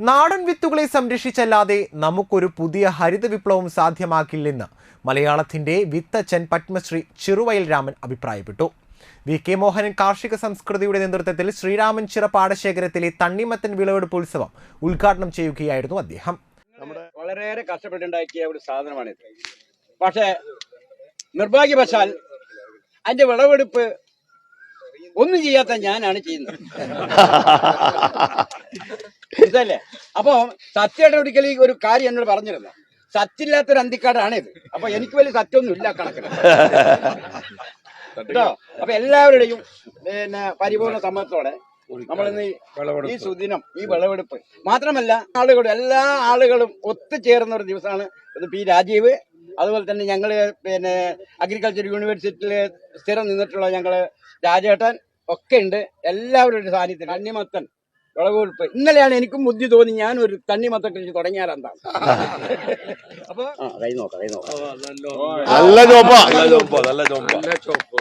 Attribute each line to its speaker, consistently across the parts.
Speaker 1: നാടൻ വിത്തുകളെ സംരക്ഷിച്ചല്ലാതെ നമുക്കൊരു പുതിയ ഹരിത വിപ്ലവം സാധ്യമാക്കില്ലെന്ന് മലയാളത്തിന്റെ വിത്തച്ഛൻ പത്മശ്രീ ചെറുവയൽ രാമൻ അഭിപ്രായപ്പെട്ടു. വി. കെ. മോഹനൻ കാർഷിക സംസ്കൃതിയുടെ നേതൃത്വത്തിൽ ശ്രീരാമൻ ചിറ പാടശേഖരത്തിലെ തണ്ണിമത്തൻ വിളവെടുപ്പ് ഉത്സവം ഉദ്ഘാടനം ചെയ്യുകയായിരുന്നു അദ്ദേഹം.
Speaker 2: നമ്മുടെ വളരെയേറെ കഷ്ടപ്പെട്ടുണ്ടാക്കിയ ഒരു സാധനമാണിത്. പക്ഷേ നിർഭാഗ്യവശാൽ അതിന്റെ വിളവെടുപ്പ് ഒന്നും ചെയ്യാത്ത ഞാനാണ് ചെയ്യുന്നത്. ഇതല്ലേ? അപ്പൊ സത്യയുടെ ഒരിക്കൽ ഈ ഒരു കാര്യം എന്നോട് പറഞ്ഞിരുന്നു. സത്യമില്ലാത്തൊരു അന്തിക്കാടാണ് ഇത്. അപ്പൊ എനിക്ക് വലിയ സത്യമൊന്നും ഇല്ല കണക്കിന്. കേട്ടോ? അപ്പൊ എല്ലാവരുടെയും പിന്നെ പരിപൂർണ സമ്മതത്തോടെ നമ്മളിന്ന് ഈ സുദിനം ഈ വിളവെടുപ്പ്. മാത്രമല്ല ആളുകളും എല്ലാ ആളുകളും ഒത്തുചേർന്ന ഒരു ദിവസമാണ് ഇത് പി രാജീവ്. അതുപോലെ തന്നെ ഞങ്ങൾ പിന്നെ അഗ്രികൾച്ചർ യൂണിവേഴ്സിറ്റിയിൽ സ്ഥിരം നിന്നിട്ടുള്ള ഞങ്ങൾ രാജേട്ടൻ ഒക്കെ ഉണ്ട്. എല്ലാവരുടെ സാന്നിധ്യം തണ്ണിമത്തൻ വിളവെടുപ്പ് ഇന്നലെയാണ് എനിക്കും ബുദ്ധി തോന്നി ഞാൻ ഒരു തണ്ണിമത്ത കൃഷി അപ്പൊ കൈ നോക്കാം കൈ നോക്കാം.
Speaker 3: നല്ല ചോപ്പ. നല്ല ചോപ്പ. നല്ല ചോപ്പ.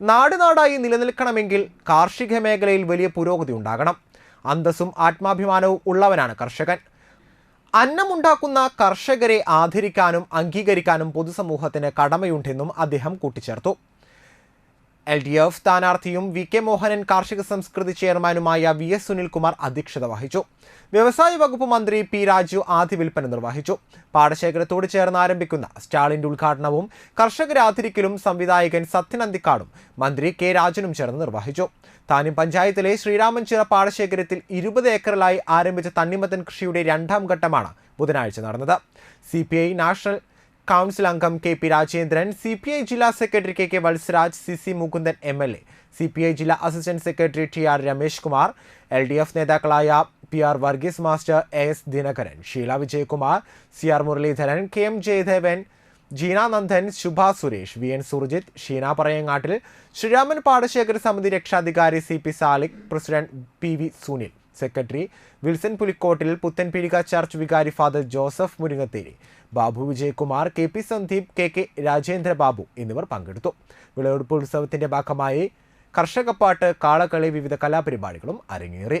Speaker 1: നാട് നാടായി നിലനിൽക്കണമെങ്കിൽ കാർഷിക മേഖലയിൽ വലിയ പുരോഗതി ഉണ്ടാകണം. അന്തസ്സും ആത്മാഭിമാനവും ഉള്ളവനാണ് കർഷകൻ. അന്നമുണ്ടാക്കുന്ന കർഷകരെ ആദരിക്കാനും അംഗീകരിക്കാനും പൊതുസമൂഹത്തിന് കടമയുണ്ടെന്നും അദ്ദേഹം കൂട്ടിച്ചേർത്തു. എൽ ഡി എഫ് സ്ഥാനാർത്ഥിയും വി കെ മോഹനൻ കാർഷിക സംസ്കൃതി ചെയർമാനുമായ വി എസ് സുനിൽകുമാർ അധ്യക്ഷത വഹിച്ചു. വ്യവസായ വകുപ്പ് മന്ത്രി പി രാജു ആദ്യ വിൽപ്പന നിർവഹിച്ചു. പാടശേഖരത്തോട് ചേർന്ന് ആരംഭിക്കുന്ന സ്റ്റാളിന്റെ ഉദ്ഘാടനവും കർഷകരാതിരിക്കലും സംവിധായകൻ സത്യൻ അന്തിക്കാടും മന്ത്രി കെ രാജനും ചേർന്ന് നിർവഹിച്ചു. താനും പഞ്ചായത്തിലെ ശ്രീരാമൻചിറ പാടശേഖരത്തിൽ ഇരുപത് ഏക്കറിലായി ആരംഭിച്ച തണ്ണിമത്തൻ കൃഷിയുടെ രണ്ടാം ഘട്ടമാണ് ബുധനാഴ്ച നടന്നത്. സി നാഷണൽ കൗൺസിൽ അംഗം K P Rajendran C P I ജില്ലാ secretary K K Valsaraj C C Mukundan M L A. C P I ജില്ലാ assistant secretary T R Ramesh Kumar L D F നേതാക്കളായ P R Varghese master A S Dinakaran Sheela Vijayakumar C R Muraleedharan K M Jayadevan Jeena Nandan Shubha Suresh V N Surjith Sheena Parayangattil Sreeraman പാടശേഖര സമിതി രക്ഷാധികാരി C P Salik president P V Sunil. Secretary Wilson Pulikottil Puthanpeedika church വികാരി father Joseph Muringatheri Babu Vijayakumar K P Sandeep K K Rajendra Babu എന്നിവർ പങ്കെടുത്തു. വിളവെടുപ്പ് ഉത്സവത്തിന്റെ ഭാഗമായി കർഷകപ്പാട്ട് കാളകളി വിവിധ കലാപരിപാടികളും അരങ്ങേറി.